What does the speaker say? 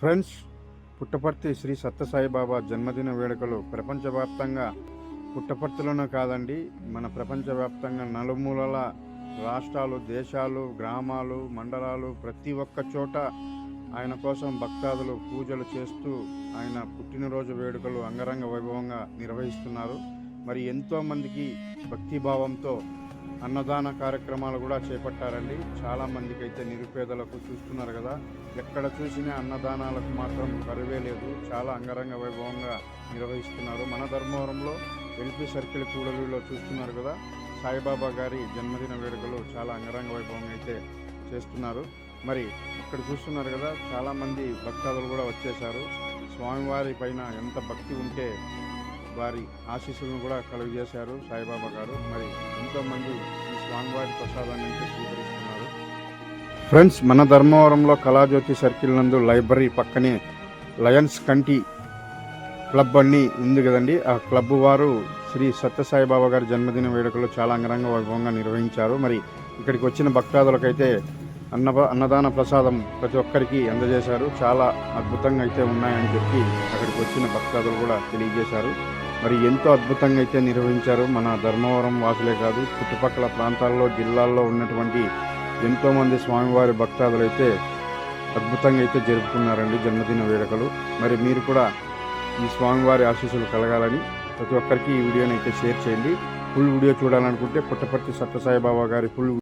Friends Puttaparthi Shri Sathya Sai Baba జన్మదిన వేడుకలు ప్రపంచవ్యాప్తంగా పుట్టపర్తిలోనే కాదండి మన ప్రపంచవ్యాప్తంగా నలుమూలల రాష్ట్రాలు దేశాలు గ్రామాలు మండలాలు ప్రతి ఒక్క చోట ఆయన కోసం భక్తాదులు పూజలు చేస్తూ ఆయన పుట్టినరోజు వేడుకలు అంగరంగ వైభవంగా నిర్వహిస్తున్నారు. మరి ఎంతో మందికి భక్తిభావంతో అన్నదాన కార్యక్రమాలు కూడా చేపట్టారండి. చాలామందికి అయితే నిరుపేదలకు చూస్తున్నారు కదా. ఎక్కడ చూసినా అన్నదానాలకు మాత్రం కరువే లేదు. చాలా అంగరంగ వైభవంగా నిర్వహిస్తున్నారు. మన ధర్మవరంలో ఎల్పి సర్కిల్ కూడలిలో చూస్తున్నారు కదా. సాయిబాబా గారి జన్మదిన వేడుకలు చాలా అంగరంగ వైభవంగా అయితే చేస్తున్నారు. మరి ఇక్కడ చూస్తున్నారు కదా చాలా మంది భక్తాదులు కూడా వచ్చేసారు స్వామివారి పైన ఎంత భక్తి ఉంటే వారి ఆశీస్సులను కూడా కలుగజేశారు సాయిబాబా గారు. మరి ఎంతో మంది ఈ స్వామివారి ప్రసాదాన్ని స్వీకరిస్తున్నారు. ఫ్రెండ్స్ మన ధర్మవరంలో కళాజ్యోతి సర్కిల్ నందు లైబ్రరీ పక్కనే లయన్స్ కంటి క్లబ్ అన్ని ఉంది కదండి. ఆ క్లబ్ వారు శ్రీ సత్యసాయిబాబా గారి జన్మదిన వేడుకలు చాలా అంగరంగ వైభవంగా నిర్వహించారు. మరి ఇక్కడికి వచ్చిన భక్తాదులకైతే అన్న అన్నదాన ప్రసాదం ప్రతి ఒక్కరికి అందజేశారు. చాలా అద్భుతంగా అయితే ఉన్నాయని చెప్పి అక్కడికి వచ్చిన భక్తాదులు కూడా తెలియజేశారు. మరి ఎంతో అద్భుతంగా అయితే నిర్వహించారు మన ధర్మవరం వాసులే కాదు చుట్టుపక్కల ప్రాంతాల్లో జిల్లాల్లో ఉన్నటువంటి ఎంతోమంది స్వామివారి భక్తాదులు అయితే అద్భుతంగా అయితే జరుపుకున్నారండి జన్మదిన వేడుకలు. మరి మీరు కూడా ఈ స్వామివారి ఆశీస్సులు కలగాలని ప్రతి ఒక్కరికి ఈ వీడియోని అయితే షేర్ చేయండి. ఫుల్ వీడియో చూడాలనుకుంటే పుట్టపర్తి సత్యసాయిబాబా గారి ఫుల్